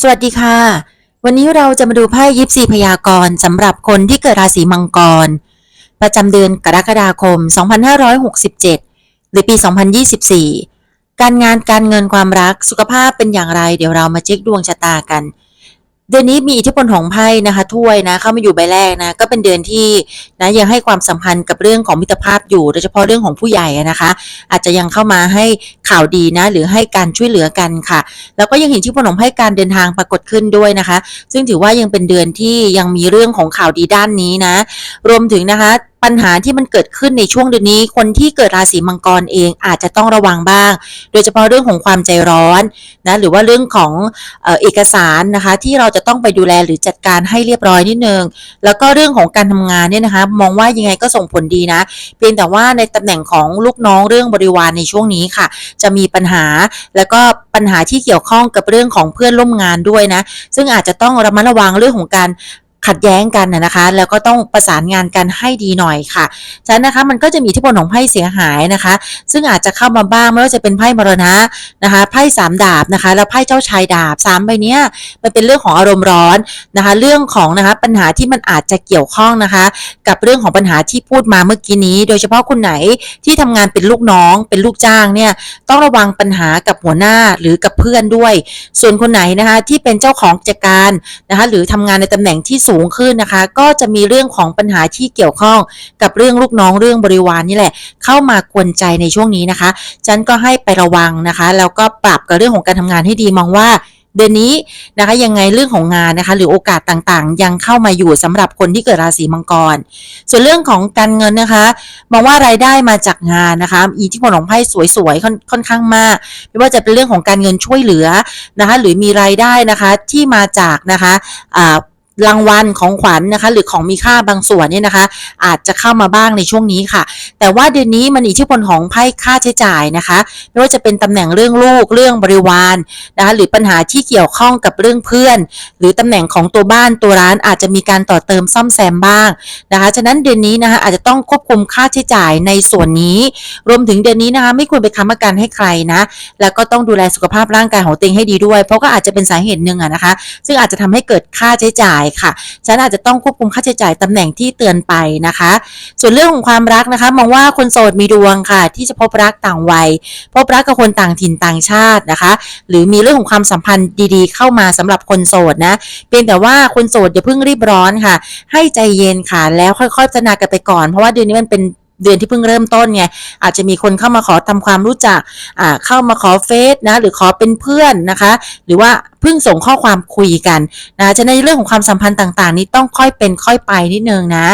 สวัสดีค่ะ วันนี้เราจะมาดูไพ่ยิปซีพยากรณ์สำหรับคนที่เกิดราศีมังกร ประจำเดือนกรกฎาคม 2567 หรือปี 2024 การงานการเงินความรักสุขภาพเป็นอย่างไร เดี๋ยวเรามาเช็คดวงชะตากัน เดือนนี้มีอิทธิพลของไพ่นะคะถ้วยนะเข้ามาอยู่ใบแรกนะก็เป็นเดือนที่นะยังให้ความสัมพันธ์กับเรื่องของมิตรภาพอยู่โดยเฉพาะเรื่องของผู้ใหญ่นะคะ อาจจะยังเข้ามาให้ข่าวดีนะหรือให้การช่วยเหลือกันค่ะ แล้วก็ยังเห็นที่พลของไพ่การเดินทางปรากฏขึ้นด้วยนะคะ ซึ่งถือว่ายังเป็นเดือนที่ยังมีเรื่องของข่าวดีด้านนี้นะ รวมถึงนะคะปัญหาที่มันเกิดขึ้นในช่วงเดือนนี้ คนที่เกิดราศีมังกรเองอาจจะต้องระวังบ้าง โดยเฉพาะเรื่องของความใจร้อนนะหรือว่าเรื่องของเอกสารนะคะ ที่เราจะต้องไปดูแลหรือจัดการให้เรียบร้อยนิดนึงแล้วก็เรื่องของการทำงานเนี่ยนะคะ มองว่ายังไงก็ส่งผลดีนะ เพียงแต่ว่าในตำแหน่งของลูกน้องเรื่องบริวารในช่วงนี้ค่ะ จะมีปัญหาแล้วก็ปัญหาที่เกี่ยวข้องกับเรื่องของเพื่อนร่วมงานด้วยนะ ซึ่งอาจจะต้องระมัดระวังเรื่องของการ ขัดแย้งกันนะคะ แล้วก็ต้องประสานงานกันให้ดีหน่อยค่ะฉะนั้นนะคะมันก็จะมีที่พลของไพ่เสียหายนะคะ ซึ่งอาจจะเข้ามาบ้างไม่ว่าจะเป็นไพ่มรณะนะคะไพ่สามดาบนะคะแล้วไพ่เจ้าชายดาบสามใบเนี้ยมันเป็นเรื่องของอารมณ์ร้อนนะคะ เรื่องของนะคะปัญหาที่มันอาจจะเกี่ยวข้องนะคะ กับเรื่องของปัญหาที่พูดมาเมื่อกี้นี้ โดยเฉพาะคนไหนที่ทำงานเป็นลูกน้อง เป็นลูกจ้างเนี่ยต้องระวังปัญหากับหัวหน้าหรือกับเพื่อนด้วย ส่วนคนไหนนะคะที่เป็นเจ้าของกิจการนะคะหรือทำงานในตำแหน่งที่สูงขึ้นนะคะ ก็จะมีเรื่องของปัญหาที่เกี่ยวข้องกับเรื่องลูกน้องเรื่องบริวารนี่แหละ เข้ามากวนใจในช่วงนี้นะคะ ฉันก็ให้ไประวังนะคะ แล้วก็ปรับกับเรื่องของการทำงานให้ดีมองว่าเดือนนี้นะคะยังไงเรื่องของงานนะคะ หรือโอกาสต่างๆ ยังเข้ามาอยู่สำหรับคนที่เกิดราศีมังกร ส่วนเรื่องของการเงินนะคะมองว่ารายได้มาจากงานนะคะอิทธิพลของไพ่สวยๆค่อนค่อนข้างมาก ไม่ว่าจะเป็นเรื่องของการเงินช่วยเหลือนะคะ หรือมีรายได้นะคะที่มาจากนะคะอ่า รางวัลของขวัญนะคะ หรือของมีค่าบางส่วนเนี่ยนะคะ อาจจะเข้ามาบ้างในช่วงนี้ค่ะ แต่ว่าเดือนนี้มันอิทธิพลของไพ่ค่าใช้จ่ายนะคะไม่ว่าจะเป็นตำแหน่งเรื่องลูกเรื่องบริวารนะคะหรือปัญหาที่เกี่ยวข้องกับเรื่องเพื่อน หรือตำแหน่งของตัวบ้านตัวร้านอาจจะมีการต่อเติมซ่อมแซมบ้างนะคะฉะนั้นเดือนนี้นะคะอาจจะต้องควบคุมค่าใช้จ่ายในส่วนนี้ รวมถึงเดือนนี้นะคะไม่ควรไปค้ำประกันให้ใครนะแล้วก็ต้องดูแลสุขภาพร่างกายของตัวเองให้ดีด้วย เพราะก็อาจจะเป็นสาเหตุหนึ่งอะนะคะ ซึ่งอาจจะทำให้เกิดค่าใช้จ่ายค่ะ ฉันอาจจะต้องควบคุมค่าใช้จ่ายตำแหน่งที่เตือนไปนะคะ ส่วนเรื่องของความรักนะคะ มองว่าคนโสดมีดวงค่ะ ที่จะพบรักต่างวัย พบรักกับคนต่างถิ่นต่างชาตินะคะ หรือมีเรื่องของความสัมพันธ์ดีๆ เข้ามาสำหรับคนโสดนะเพียงแต่ว่าคนโสดอย่าเพิ่งรีบร้อนค่ะ ให้ใจเย็นค่ะ แล้วค่อยๆพัฒนากันไปก่อน เพราะว่าเดือนนี้มันเป็น เดือนที่เพิ่งเริ่มต้นไงอาจจะมีคนเข้ามาขอทำความรู้จักอ่าเข้ามาขอเฟซนะหรือขอเป็นเพื่อนนะคะ หรือว่าเพิ่งส่งข้อความคุยกันนะฉะนั้นในเรื่องของความสัมพันธ์ต่างๆ นี้ต้องค่อยเป็นค่อยไปนิดนึงนะ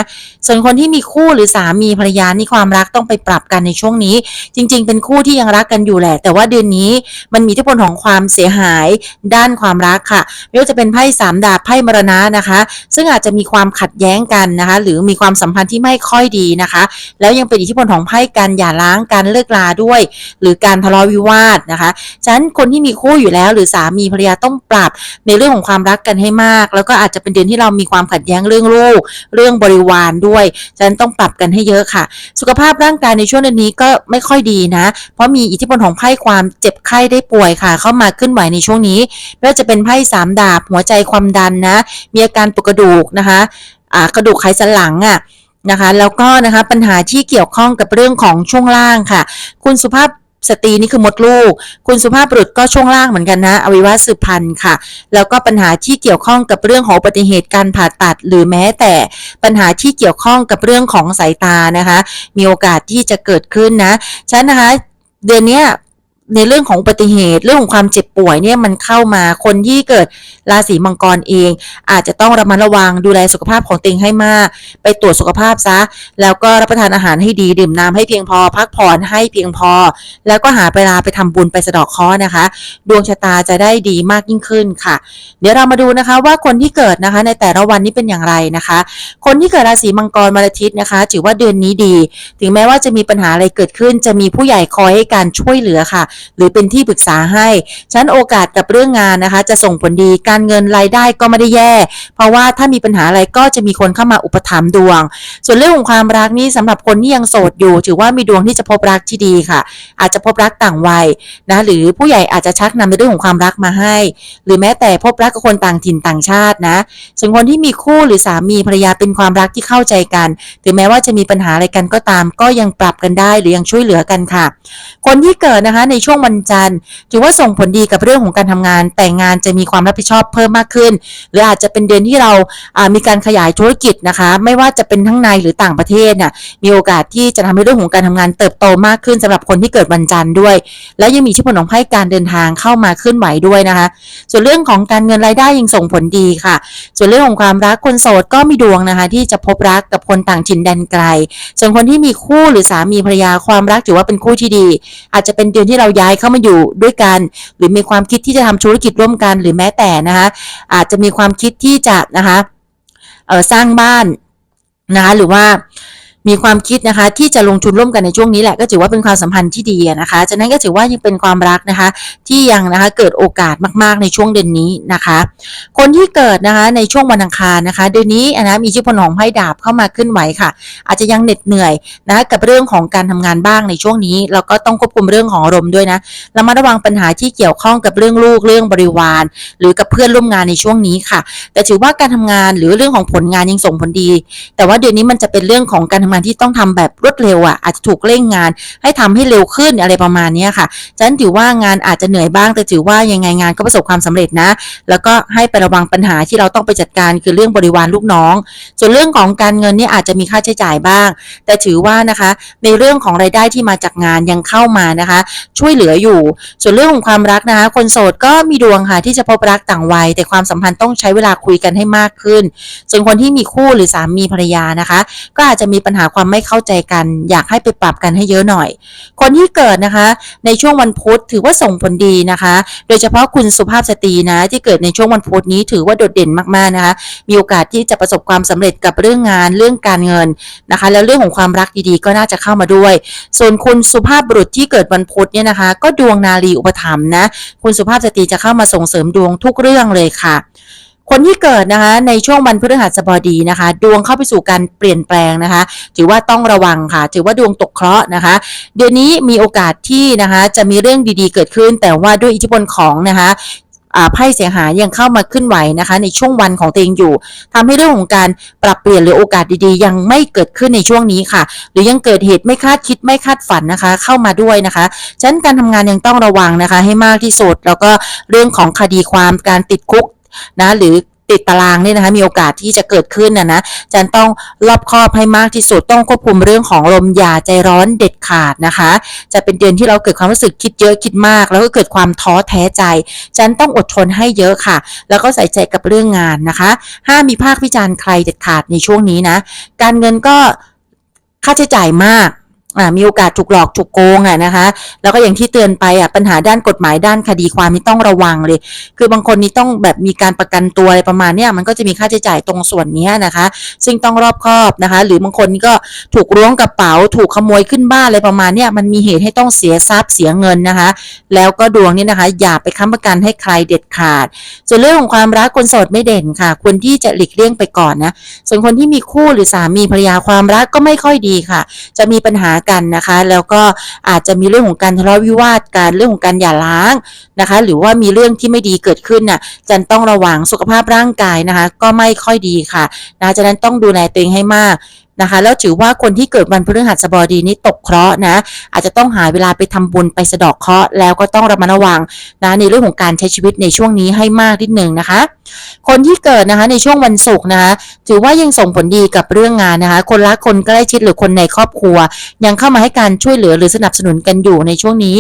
ส่วนคนที่มีคู่หรือสามีภรรยานี่ความรักต้องไปปรับกันในช่วงนี้ จริง ๆ เป็นคู่ที่ยังรักกันอยู่แหละ แต่ว่าเดือนนี้มันมีอิทธิพลของความเสียหายด้านความรักค่ะไม่ว่าจะเป็นไพ่สามดาบไพ่มรณะนะคะ ซึ่งอาจจะมีความขัดแย้งกันนะคะ หรือมีความสัมพันธ์ที่ไม่ค่อยดีนะคะ แล้วยังเป็นอิทธิพลของไพ่การหย่าร้างการเลิกลาด้วย หรือการทะเลาะวิวาทนะคะฉะนั้นคนที่มีคู่อยู่แล้ว หรือสามีภรรยาต้องปรับในเรื่องของความรักกันให้มาก แล้วก็อาจจะเป็นเดือนที่เรามีความขัดแย้งเรื่องลูกเรื่องบริวารด้วยฉะนั้นต้องปรับกันให้เยอะค่ะ สุขภาพร่างกายในช่วงเดือนนี้ก็ไม่ค่อยดีนะ เพราะมีอิทธิพลของไพ่ความเจ็บไข้ได้ป่วยค่ะ เข้ามาขึ้นไหวในช่วงนี้ไม่ว่าจะเป็นไพ่สามดาบหัวใจความดันนะ มีอาการปวดกระดูกนะคะอ่ากระดูกไขสันหลังอะ นะคะ แล้วก็นะคะปัญหาที่เกี่ยวข้องกับเรื่องของช่วงล่างค่ะ คุณสุภาพสตรีนี่คือมดลูก คุณสุภาพบุรุษก็ช่วงล่างเหมือนกันนะ อวัยวะสืบพันธุ์ค่ะ แล้วก็ปัญหาที่เกี่ยวข้องกับเรื่องของอุบัติเหตุการผ่าตัด หรือแม้แต่ปัญหาที่เกี่ยวข้องกับเรื่องของสายตานะคะ มีโอกาสที่จะเกิดขึ้นนะฉะนั้นนะคะ เดือนนี้ ในเรื่องของอุบัติเหตุ เรื่องของความเจ็บป่วยเนี่ยมันเข้ามาคนที่เกิดราศีมังกรเอง อาจจะต้องระมัดระวังดูแลสุขภาพของตัวเองให้มาก ไปตรวจสุขภาพซะ แล้วก็รับประทานอาหารให้ดีดื่มน้ำให้เพียงพอ พักผ่อนให้เพียงพอ แล้วก็หาเวลาไปทำบุญไปสะดอกเคราะห์นะคะ ดวงชะตาจะได้ดีมากยิ่งขึ้นค่ะ เดี๋ยวเรามาดูนะคะว่าคนที่เกิดนะคะในแต่ละวันนี้เป็นอย่างไรนะคะ คนที่เกิดราศีมังกรวันอาทิตย์นะคะถือว่าเดือนนี้ดี ถึงแม้ว่าจะมีปัญหาอะไรเกิดขึ้น จะมีผู้ใหญ่คอยให้การช่วยเหลือค่ะหรือเป็นที่ปรึกษาให้ฉะนั้นโอกาสกับเรื่องงานนะคะ จะส่งผลดีการเงินรายได้ก็ไม่ได้แย่ เพราะว่าถ้ามีปัญหาอะไรก็จะมีคนเข้ามาอุปถัมภ์ดวง ส่วนเรื่องของความรักนี่สำหรับคนที่ยังโสดอยู่ ถือว่ามีดวงที่จะพบรักที่ดีค่ะ อาจจะพบรักต่างวัยนะหรือผู้ใหญ่อาจจะชักนำในเรื่องของความรักมาให้ หรือแม้แต่พบรักกับคนต่างถิ่นต่างชาตินะส่วนคนที่มีคู่หรือสามีภรรยาเป็นความรักที่เข้าใจกัน ถึงแม้ว่าจะมีปัญหาอะไรกันก็ตาม ก็ยังปรับกันได้หรือยังช่วยเหลือกันค่ะ คนที่เกิดนะคะในช่วงวันจันทร์ถือว่าส่งผลดีกับเรื่องของการทำงาน แต่งานจะมีความรับผิดชอบเพิ่มมากขึ้น หรืออาจจะเป็นเดือนที่เรามีการขยายธุรกิจนะคะ ไม่ว่าจะเป็นทั้งในหรือต่างประเทศน่ะมีโอกาสที่จะทำให้เรื่องของการทำงานเติบโตมากขึ้นสำหรับคนที่เกิดวันจันทร์ด้วย และยังมีอิทธิพลของไพ่การเดินทางเข้ามาเคลื่อนไหวด้วยนะคะ ส่วนเรื่องของการเงินรายได้ยังส่งผลดีค่ะ ส่วนเรื่องของความรักคนโสดก็มีดวงนะคะ ที่จะพบรักกับคนต่างถิ่นแดนไกล ส่วนคนที่มีคู่หรือสามีภรรยาความรักถือว่าเป็นคู่ที่ดี อาจจะเป็นเดือนที่เราย้ายเข้ามาอยู่ด้วยกัน หรือมีความคิดที่จะทำธุรกิจร่วมกัน หรือแม้แต่นะคะอาจจะมีความคิดที่จะนะคะสร้างบ้านนะคะหรือว่า มีความคิดนะคะที่จะลงทุนร่วมกันในช่วงนี้แหละก็ถือว่าเป็นความสัมพันธ์ที่ดีนะคะจากนั้นก็ถือว่ายังเป็นความรักนะคะที่ยังนะคะเกิดโอกาสมากๆในช่วงเดือนนี้นะคะ คนที่เกิดนะคะในช่วงวันอังคารนะคะ เดือนนี้อะนะมีอิทธิพลของไพ่ดาบเข้ามาขึ้นไหวค่ะ อาจจะยังเหน็ดเหนื่อยนะกับเรื่องของการทำงานบ้างในช่วงนี้แล้วก็ต้องควบคุมเรื่องของอารมณ์ด้วยนะระมัดระวังปัญหาที่เกี่ยวข้องกับเรื่องลูกเรื่องบริวาร หรือกับเพื่อนร่วมงานในช่วงนี้ค่ะ แต่ถือว่าการทำงานหรือเรื่องของผลงานยังส่งผลดี แต่ว่าเดือนนี้มันจะเป็นเรื่องของการทำงานที่ต้องทำแบบรวดเร็วอะอาจจะถูกเร่งงาน ให้ทำให้เร็วขึ้นอะไรประมาณนี้ค่ะฉะนั้นถือว่างานอาจจะเหนื่อยบ้าง แต่ถือว่ายังไงงานก็ประสบความสำเร็จนะ แล้วก็ให้ไประวังปัญหาที่เราต้องไปจัดการคือเรื่องบริวารลูกน้อง ส่วนเรื่องของการเงินนี่อาจจะมีค่าใช้จ่ายบ้าง แต่ถือว่านะคะในเรื่องของรายได้ที่มาจากงานยังเข้ามานะคะ ช่วยเหลืออยู่ ส่วนเรื่องของความรักนะคะ คนโสดก็มีดวงค่ะที่จะพบรักต่างวัย แต่ความสัมพันธ์ต้องใช้เวลาคุยกันให้มากขึ้น ส่วนคนที่มีคู่หรือสามีภรรยานะคะ ก็อาจจะมีปัญหาความไม่เข้าใจกัน อยากให้ไปปรับกันให้เยอะหน่อย คนที่เกิดนะคะ ในช่วงวันพุธถือว่าส่งผลดีนะคะ โดยเฉพาะคุณสุภาพสตรีนะ ที่เกิดในช่วงวันพุธนี้ถือว่าโดดเด่นมากๆนะคะ มีโอกาสที่จะประสบความสำเร็จกับเรื่องงานเรื่องการเงินนะคะ แล้วเรื่องของความรักดีๆ ก็น่าจะเข้ามาด้วย ส่วนคุณสุภาพบุรุษที่เกิดวันพุธเนี่ยนะคะ ก็ดวงนารีอุปถัมภ์นะ คุณสุภาพสตรีจะเข้ามาส่งเสริมดวงทุกเรื่องเลยค่ะ คนที่เกิดนะคะในช่วงวันพฤหัสบดีนะคะ ดวงเข้าไปสู่การเปลี่ยนแปลงนะคะ ถือว่าต้องระวังค่ะ ถือว่าดวงตกเคราะห์นะคะ เดือนนี้มีโอกาสที่นะคะจะมีเรื่องดีๆเกิดขึ้น แต่ว่าด้วยอิทธิพลของนะคะอ่าไพ่เสียหายยังเข้ามาขึ้นไหวนะคะ ในช่วงวันของตัวเองอยู่ทำให้เรื่องของการปรับเปลี่ยนหรือโอกาสดีๆ ยังไม่เกิดขึ้นในช่วงนี้ค่ะ หรือยังเกิดเหตุไม่คาดคิดไม่คาดฝันนะคะ เข้ามาด้วยนะคะฉะนั้นการทำงานยังต้องระวังนะคะ ให้มากที่สุดแล้วก็เรื่องของคดีความการติดคุก นะหรือติดตารางเนี่ยนะคะมีโอกาสที่จะเกิดขึ้นนะนะจันต้องรอบคอบให้มากที่สุดต้องควบคุมเรื่องของลมอย่าใจร้อนเด็ดขาดนะคะ จะเป็นเดือนที่เราเกิดความรู้สึกคิดเยอะคิดมาก แล้วก็เกิดความท้อแท้ใจจันต้องอดทนให้เยอะค่ะ แล้วก็ใส่ใจกับเรื่องงานนะคะห้ามมีภาควิจารณ์ใครเด็ดขาดในช่วงนี้นะ การเงินก็ค่าใช้จ่ายมาก มีโอกาสถูกหลอกถูกโกงอะนะคะ แล้วก็อย่างที่เตือนไปอะปัญหาด้านกฎหมายด้านคดีความนี่ต้องระวังเลย คือบางคนนี่ต้องแบบมีการประกันตัวอะไรประมาณเนี้ยมันก็จะมีค่าใช้จ่ายตรงส่วนนี้นะคะ ซึ่งต้องรอบคอบนะคะ หรือบางคนก็ถูกล้วงกระเป๋าถูกขโมยขึ้นบ้านอะไรประมาณเนี้ยมันมีเหตุให้ต้องเสียทรัพย์เสียเงินนะคะ แล้วก็ดวงนี่นะคะ อย่าไปค้ำประกันให้ใครเด็ดขาด ส่วนเรื่องของความรักคนโสดไม่เด่นค่ะควรที่จะหลีกเลี่ยงไปก่อนนะส่วนคนที่มีคู่หรือสามีภรรยาความรักก็ไม่ค่อยดีค่ะ จะมีปัญหากันนะคะ แล้วก็อาจจะมีเรื่องของการทะเลาะวิวาทกันเรื่องของการหย่าร้างนะคะ หรือว่ามีเรื่องที่ไม่ดีเกิดขึ้นน่ะจันต้องระวังสุขภาพร่างกายนะคะ ก็ไม่ค่อยดีค่ะนะฉะนั้นต้องดูแลตัวเองให้มาก นะคะ แล้วถือว่าคนที่เกิดวันพฤหัสบดีนี้ตกเคราะห์นะ อาจจะต้องหาเวลาไปทำบุญไปสะดอกเคราะห์แล้วก็ต้องระมัดระวังนะในเรื่องของการใช้ชีวิตในช่วงนี้ให้มากนิดหนึ่งนะคะ คนที่เกิดนะคะในช่วงวันศุกร์นะคะถือว่ายังส่งผลดีกับเรื่องงานนะคะ คนรักคนใกล้ชิดหรือคนในครอบครัว ยังเข้ามาให้การช่วยเหลือหรือสนับสนุนกันอยู่ในช่วงนี้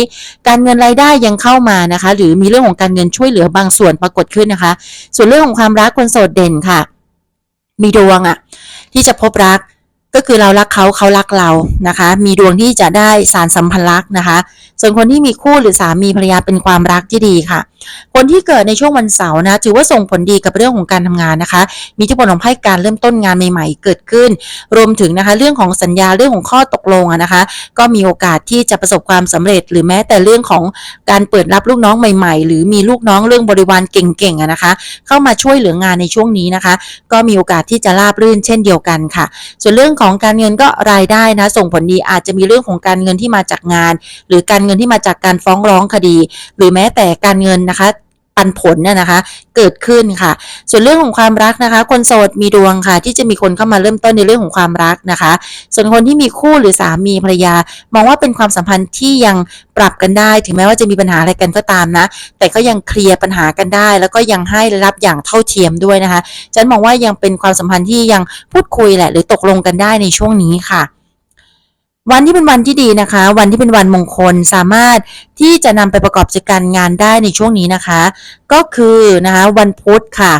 การเงินรายได้ยังเข้ามานะคะ หรือมีเรื่องของการเงินช่วยเหลือบางส่วนปรากฏขึ้นนะคะ ส่วนเรื่องของความรักคนโสดเด่นค่ะ มีดวงอะที่จะพบรัก ก็คือเรารักเขาเขารักเรานะคะ มีดวงที่จะได้สารสัมพันธ์รักนะคะ ส่วนคนที่มีคู่หรือสามีภรรยาเป็นความรักที่ดีค่ะ คนที่เกิดในช่วงวันเสาร์นะถือว่าส่งผลดีกับเรื่องของการทำงานนะคะ มีที่ผลของไพ่การเริ่มต้นงานใหม่ๆ เกิดขึ้น รวมถึงนะคะเรื่องของสัญญาเรื่องของข้อตกลงนะคะ ก็มีโอกาสที่จะประสบความสำเร็จ หรือแม้แต่เรื่องของการเปิดรับลูกน้องใหม่ ๆ หรือมีลูกน้องเรื่องบริวารเก่งๆนะคะ เข้ามาช่วยเหลืองานในช่วงนี้นะคะ ก็มีโอกาสที่จะราบรื่นเช่นเดียวกันค่ะ ส่วนเรื่องของการเงินก็รายได้นะ ส่งผลดีอาจจะมีเรื่องของการเงินที่มาจากงาน หรือการเงินที่มาจากการฟ้องร้องคดี หรือแม้แต่การเงินนะคะ ปันผลเนี่ยนะคะ เกิดขึ้นค่ะ ส่วนเรื่องของความรักนะคะ คนโสดมีดวงค่ะ ที่จะมีคนเข้ามาเริ่มต้นในเรื่องของความรักนะคะ ส่วนคนที่มีคู่หรือสามีภรรยา มองว่าเป็นความสัมพันธ์ที่ยังปรับกันได้ ถึงแม้ว่าจะมีปัญหาอะไรกันก็ตามนะ แต่ก็ยังเคลียร์ปัญหากันได้ แล้วก็ยังให้รับอย่างเท่าเทียมด้วยนะคะฉันมองว่ายังเป็นความสัมพันธ์ที่ยังพูดคุยแหละ หรือตกลงกันได้ในช่วงนี้ค่ะ วันที่เป็นวันที่ดีนะคะ วันที่เป็นวันมงคลสามารถที่จะนำไปประกอบกิจการงานได้ในช่วงนี้นะคะ ก็คือนะคะวันพุธค่ะ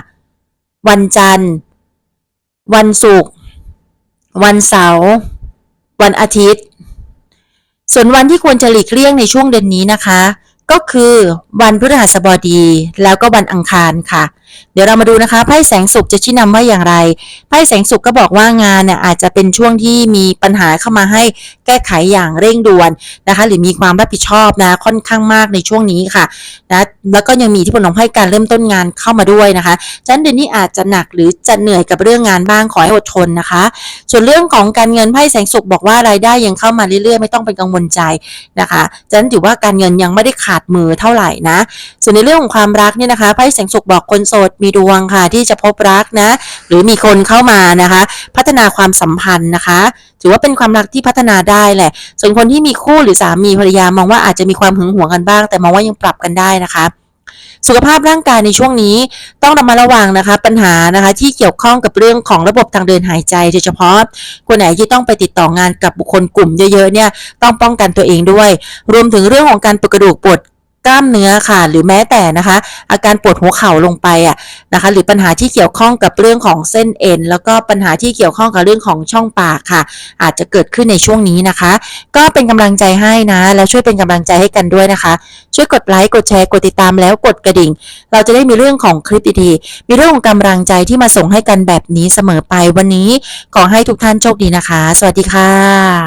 วันจันทร์ วันศุกร์วันเสาร์วันอาทิตย์ ส่วนวันที่ควรจะหลีกเลี่ยงในช่วงเดือนนี้นะคะ ก็คือวันพฤหัสบดีแล้วก็วันอังคารค่ะ เดี๋ยวเรามาดูนะคะไพ่แสงสุขจะชี้นำว่าอย่างไรไพ่แสงสุขก็บอกว่างานเนี่ยอาจจะเป็นช่วงที่มีปัญหาเข้ามาให้แก้ไขอย่างเร่งด่วนนะคะ หรือมีความรับผิดชอบนะค่อนข้างมากในช่วงนี้ค่ะนะแล้วก็ยังมีที่ผลของไพ่การเริ่มต้นงานเข้ามาด้วยนะคะฉะนั้นเดือนนี้อาจจะหนักหรือจะเหนื่อยกับเรื่องงานบ้างขอให้อดทนนะคะ ส่วนเรื่องของการเงินไพ่แสงสุขบอกว่ารายได้ยังเข้ามาเรื่อยๆ ไม่ต้องเป็นกังวลใจนะคะฉะนั้นถือว่าการเงินยังไม่ได้ขาดมือเท่าไหร่นะ ส่วนในเรื่องของความรักเนี่ยนะคะไพ่แสงสุขบอกคนโสดมีดวงค่ะ ที่จะพบรักนะ หรือมีคนเข้ามานะคะ พัฒนาความสัมพันธ์นะคะ ถือว่าเป็นความรักที่พัฒนาได้แหละ ส่วนคนที่มีคู่หรือสามีภรรยามองว่าอาจจะมีความหึงหวงกันบ้าง แต่มองว่ายังปรับกันได้นะคะสุขภาพร่างกายในช่วงนี้ต้องระมัดระวังนะคะ ปัญหานะคะที่เกี่ยวข้องกับเรื่องของระบบทางเดินหายใจโดยเฉพาะคนไหนที่ต้องไปติดต่องานกับบุคคลกลุ่มเยอะๆเนี่ยต้องป้องกันตัวเองด้วย รวมถึงเรื่องของการปวดกระดูกปวด กล้ามเนื้อค่ะ หรือแม้แต่นะคะ อาการปวดหัวเข่าลงไปอะนะคะ หรือปัญหาที่เกี่ยวข้องกับเรื่องของเส้นเอ็น แล้วก็ปัญหาที่เกี่ยวข้องกับเรื่องของช่องปากค่ะ อาจจะเกิดขึ้นในช่วงนี้นะคะ ก็เป็นกำลังใจให้นะ แล้วช่วยเป็นกำลังใจให้กันด้วยนะคะ ช่วยกดไลค์กดแชร์กดติดตามแล้วกดกระดิ่ง เราจะได้มีเรื่องของคลิปดีๆมีเรื่องของกำลังใจที่มาส่งให้กันแบบนี้เสมอไปวันนี้ ขอให้ทุกท่านโชคดีนะคะ สวัสดีค่ะ